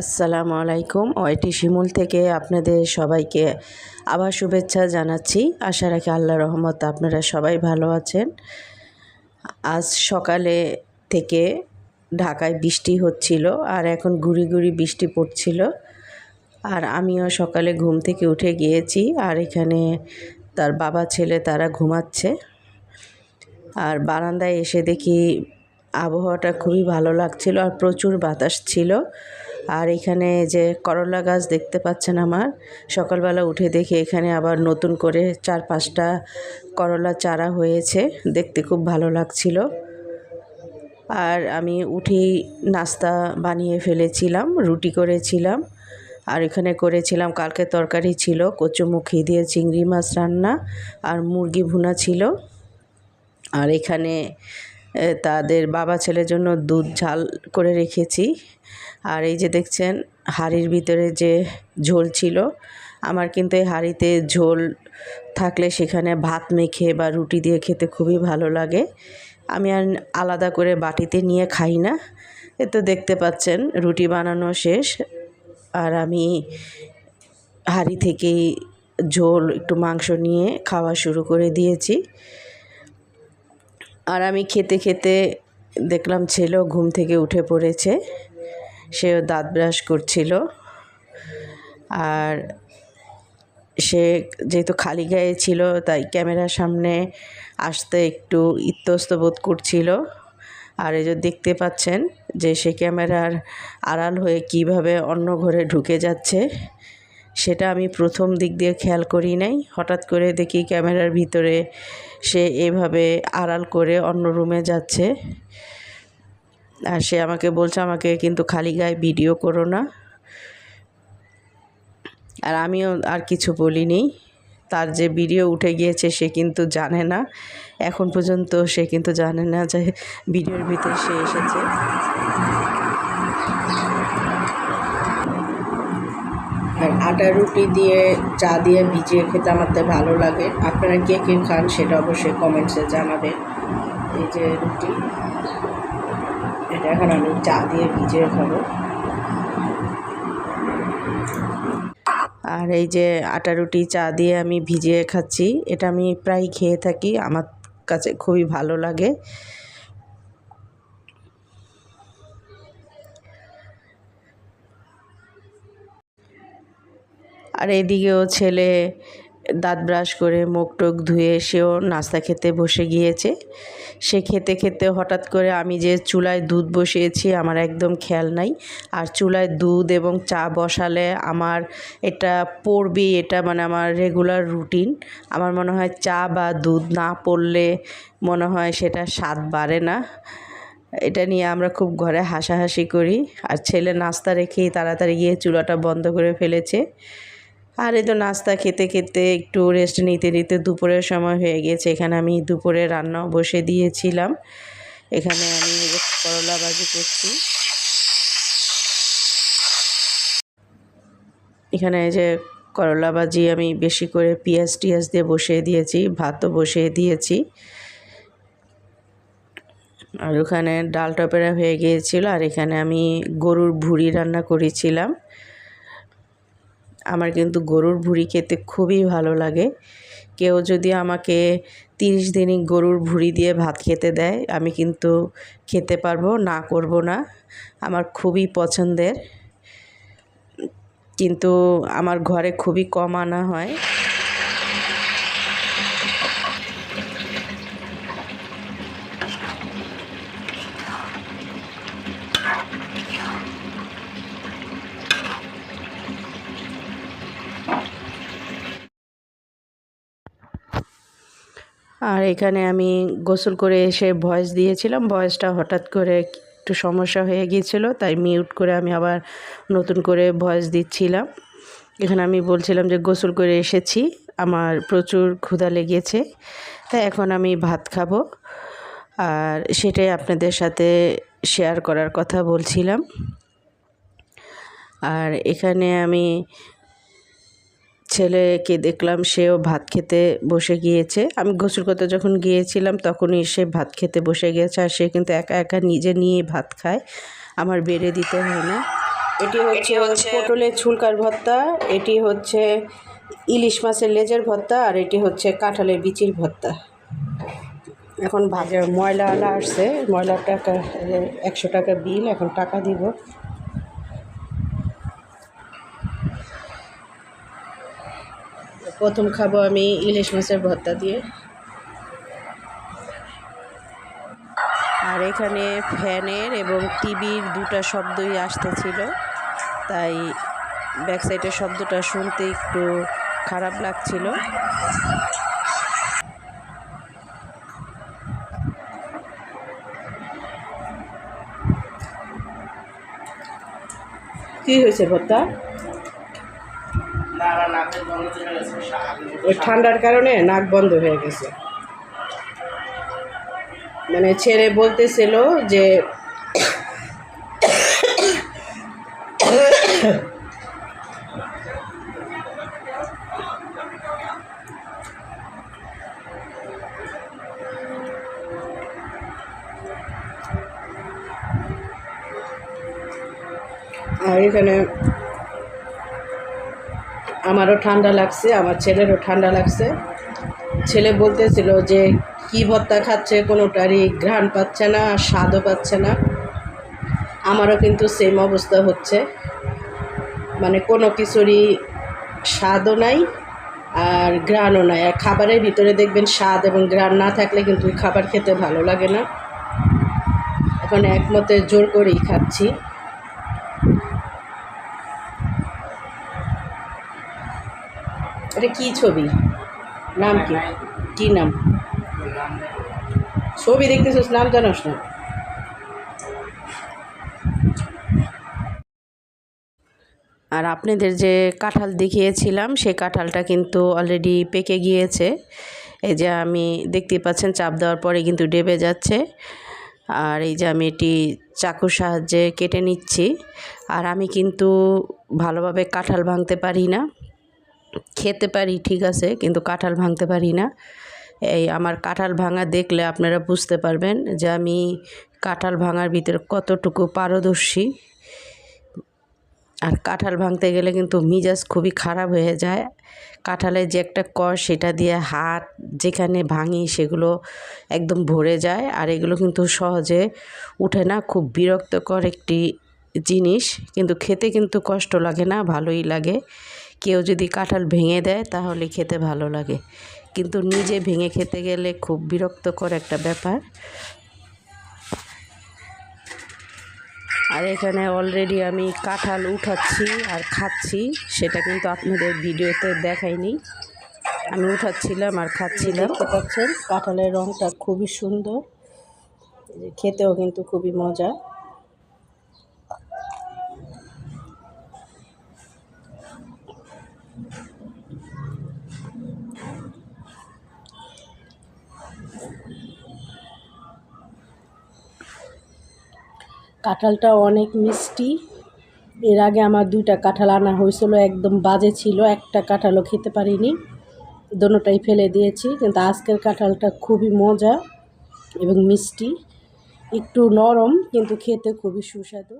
আসসালামু আলাইকুম। ওয়াইটি শিমুল থেকে আপনাদের সবাইকে আবার শুভেচ্ছা জানাচ্ছি। আশা রাখি আল্লাহ রহমত আপনারা সবাই ভালো আছেন। আজ সকালে থেকে ঢাকায় বৃষ্টি হচ্ছিল আর এখন গুড়ি গুড়ি বৃষ্টি পড়ছিল। আর আমিও সকালে ঘুম থেকে উঠে গিয়েছি আর এখানে তার বাবা ছেলে তারা ঘুমাচ্ছে। আর বারান্দায় এসে দেখি আবহাওয়াটা খুবই ভালো লাগছিল আর প্রচুর বাতাস ছিল। আর এখানে যে করলা গাছ দেখতে পাচ্ছেন আমার, সকালবেলা উঠে দেখি এখানে আবার নতুন করে চার পাঁচটা করলা চারা হয়েছে, দেখতে খুব ভালো লাগছিল। আর আমি উঠেই নাস্তা বানিয়ে ফেলেছিলাম, রুটি করেছিলাম, আর এখানে করেছিলাম, কালকে তরকারি ছিল, কচুমুখি দিয়ে চিংড়ি মাছ রান্না, আর মুরগি ভুনা ছিল। আর এখানে তাদের বাবা ছেলের জন্য দুধ ঝাল করে রেখেছি। আর এই যে দেখছেন, হাঁড়ির ভিতরে যে ঝোল ছিল, আমার কিন্তু এই হাঁড়িতে ঝোল থাকলে সেখানে ভাত মেখে বা রুটি দিয়ে খেতে খুবই ভালো লাগে। আমি আর আলাদা করে বাটিতে নিয়ে খাই না। এ তো দেখতে পাচ্ছেন, রুটি বানানো শেষ। আর আমি হাঁড়ি থেকেই ঝোল, একটু মাংস নিয়ে খাওয়া শুরু করে দিয়েছি। আর আমি খেতে খেতে দেখলাম ছেলেও ঘুম থেকে উঠে পড়েছে। সেও দাঁত ব্রাশ করছিল। আর সে যেহেতু খালি গায়ে ছিল, তাই ক্যামেরার সামনে আসতে একটু ইত্যস্ত বোধ করছিল। আর এই যে দেখতে পাচ্ছেন যে সে ক্যামেরার আড়াল হয়ে কীভাবে অন্য ঘরে ঢুকে যাচ্ছে, সেটা আমি প্রথম দিক দিয়ে খেয়াল করি নাই। হঠাৎ করে দেখি ক্যামেরার ভিতরে সে এভাবে আড়াল করে অন্য রুমে যাচ্ছে। আর সে আমাকে বলছে, আমাকে কিন্তু খালি গায়ে ভিডিও করো না। আর আমিও আর কিছু বলিনি। তার যে ভিডিও উঠে গিয়েছে সে কিন্তু জানে না। এখন পর্যন্ত সে কিন্তু জানে না যে ভিডিওর ভিতরে সে এসেছে। আর আটা রুটি দিয়ে, চা দিয়ে ভিজিয়ে খেতে আমার তো ভালো লাগে। আপনারা কে কে খান সেটা অবশ্যই কমেন্টসে জানাবেন। এই যে রুটি, এটা এখন আমি চা দিয়ে ভিজিয়ে খাব। আর এই যে আটা রুটি, চা দিয়ে আমি ভিজিয়ে খাচ্ছি। এটা আমি প্রায় খেয়ে থাকি, আমার কাছে খুবই ভালো লাগে। আর এদিকেও ছেলে দাঁত ব্রাশ করে মুখ টুক ধুয়ে সেও নাস্তা খেতে বসে গিয়েছে। সে খেতে খেতে হঠাৎ করে আমি যে চুলায় দুধ বসিয়েছি আমার একদম খেয়াল নাই। আর চুলায় দুধ এবং চা বসালে আমার এটা পড়বেই এটা মানে আমার রেগুলার রুটিন আমার মনে হয় চা বা দুধ না পড়লে মনে হয় সেটা স্বাদ বাড়ে না। এটা নিয়ে আমরা খুব ঘরে হাসাহাসি করি। আর ছেলে নাস্তা রেখেই তাড়াতাড়ি গিয়ে চুলাটা বন্ধ করে ফেলেছে। আর এই তো নাস্তা খেতে খেতে একটু রেস্ট নিতে নিতে দুপুরের সময় হয়ে গেছে। এখানে আমি দুপুরে রান্নাও বসে দিয়েছিলাম। এখানে আমি করলা ভাজি করছি। এখানে যে করলা ভাজি আমি বেশি করে পেঁয়াজ টিয়াজ দিয়ে বসিয়ে দিয়েছি, ভাতও বসিয়ে দিয়েছি। আর ওখানে ডাল টপেরা হয়ে গিয়েছিল। আর এখানে আমি গরুর ভুড়ি রান্না করেছিলাম। আমার কিন্তু গরুর ভুঁড়ি খেতে খুবই ভালো লাগে। কেউ যদি আমাকে তিরিশ দিনই গরুর ভুঁড়ি দিয়ে ভাত খেতে দেয়, আমি কিন্তু খেতে পারব, না করব না। আমার খুবই পছন্দের। কিন্তু আমার ঘরে খুবই কম আনা হয়। আর এখানে আমি গোসল করে এসে ভয়েস দিয়েছিলাম। ভয়েসটা হঠাৎ করে একটু সমস্যা হয়ে গিয়েছিল, তাই মিউট করে আমি আবার নতুন করে ভয়েস দিচ্ছিলাম। এখানে আমি বলছিলাম যে গোসল করে এসেছি, আমার প্রচুর ক্ষুধা লেগেছে, তাই এখন আমি ভাত খাব। আর সেটাই আপনাদের সাথে শেয়ার করার কথা বলছিলাম। আর এখানে আমি ছেলেকে দেখলাম সেও ভাত খেতে বসে গিয়েছে। আমি গোসল করতে যখন গিয়েছিলাম তখনই সে ভাত খেতে বসে গিয়েছে আর সে কিন্তু একা একা নিজে নিয়ে ভাত খায়। আমার বেড়ে দিতে হয় না। এটি হচ্ছে পটলের ছুলকার ভর্তা এটি হচ্ছে ইলিশ মাছের লেজের ভর্তা আর এটি হচ্ছে কাঁঠালের বিচির ভর্তা। এখন ভাজা ময়লাওয়ালা আসছে। ময়লার টাকা একশো টাকা বিল এখন টাকা দিব। প্রথম খাব আমি ইলিশ মাছের ভর্তা দিয়ে। আর এখানে ফ্যানের এবং টিভির দুটো শব্দই আসতেছিল, তাই ব্যাক সাইডের শব্দটা শুনতে একটু খারাপ লাগছিল। কি হয়েছে ভর্তা? ওই ঠান্ডার কারণে নাক বন্ধ হয়ে গেছে। মানে ছেড়ে বলতেছিল যে আর এখানে আমারও ঠান্ডা লাগছে, আমার ছেলেরও ঠান্ডা লাগছে। ছেলে বলতেছিল যে, কী ভর্তা খাচ্ছে কোনোটারই, ঘ্রাণ পাচ্ছে না আর স্বাদও পাচ্ছে না। আমারও কিন্তু সেম অবস্থা হচ্ছে। মানে কোনো কিছুরই স্বাদও নাই আর ঘ্রাণও নাই। আর খাবারের ভিতরে দেখবেন স্বাদ এবং ঘ্রাণ না থাকলে কিন্তু খাবার খেতে ভালো লাগে না। এখন একমতে জোর করেই খাচ্ছি। এটা কি ছবি? নাম কি? কি নাম? ছবি দেখতেছিস, নাম জানোস না। আর আপনাদের যে কাঁঠাল দেখিয়েছিলাম সেই কাঁঠালটা কিন্তু অলরেডি পেকে গিয়েছে। এই যে আমি দেখতে পাচ্ছেন, চাপ দেওয়ার পরে কিন্তু ডেবে যাচ্ছে। আর এই যে আমি এটি চাকুর সাহায্যে কেটে নিচ্ছি। আর আমি কিন্তু ভালোভাবে কাঁঠাল ভাঙতে পারি না। খেতে পারি, ঠিক আছে, কিন্তু কাঁঠাল ভাঙতে পারি না। এই আমার কাঁঠাল ভাঙা দেখলে আপনারা বুঝতে পারবেন যে আমি কাঁঠাল ভাঙার ভিতরে কতটুকু পারদর্শী। আর কাঁঠাল ভাঙতে গেলে কিন্তু মিজাজ খুবই খারাপ হয়ে যায়। কাঁঠালের যে একটা কষ সেটা দিয়ে হাত যেখানে ভাঙি, সেগুলো একদম ভরে যায়। আর এগুলো কিন্তু সহজে উঠে না, খুব বিরক্তকর একটি জিনিস। কিন্তু খেতে কিন্তু কষ্ট লাগে না, ভালোই লাগে। কেউ যদি কাঁঠাল ভেঙে দেয়, তাহলে খেতে ভালো লাগে। কিন্তু নিজে ভেঙে খেতে গেলে খুব বিরক্তকর একটা ব্যাপার। আর এখানে অলরেডি আমি কাঁঠাল উঠাচ্ছি আর খাচ্ছি, সেটা কিন্তু আপনাদের ভিডিওতে দেখাইনি। আমি উঠাচ্ছিলাম আর খাচ্ছিলাম। দেখতে পাচ্ছেন, কাঁঠালের রঙটা খুবই সুন্দর। খেতেও কিন্তু খুবই মজা। কাঁঠালটা অনেক মিষ্টি। এর আগে আমার দুইটা কাঁঠাল আনা হয়েছিল, একদম বাজে ছিল, একটা কাঁঠালও খেতে পারিনি। দোনোটাই ফেলে দিয়েছি, কিন্তু আজকের কাঁঠালটা খুবই মজা এবং মিষ্টি। একটু নরম, কিন্তু খেতে খুবই সুস্বাদু।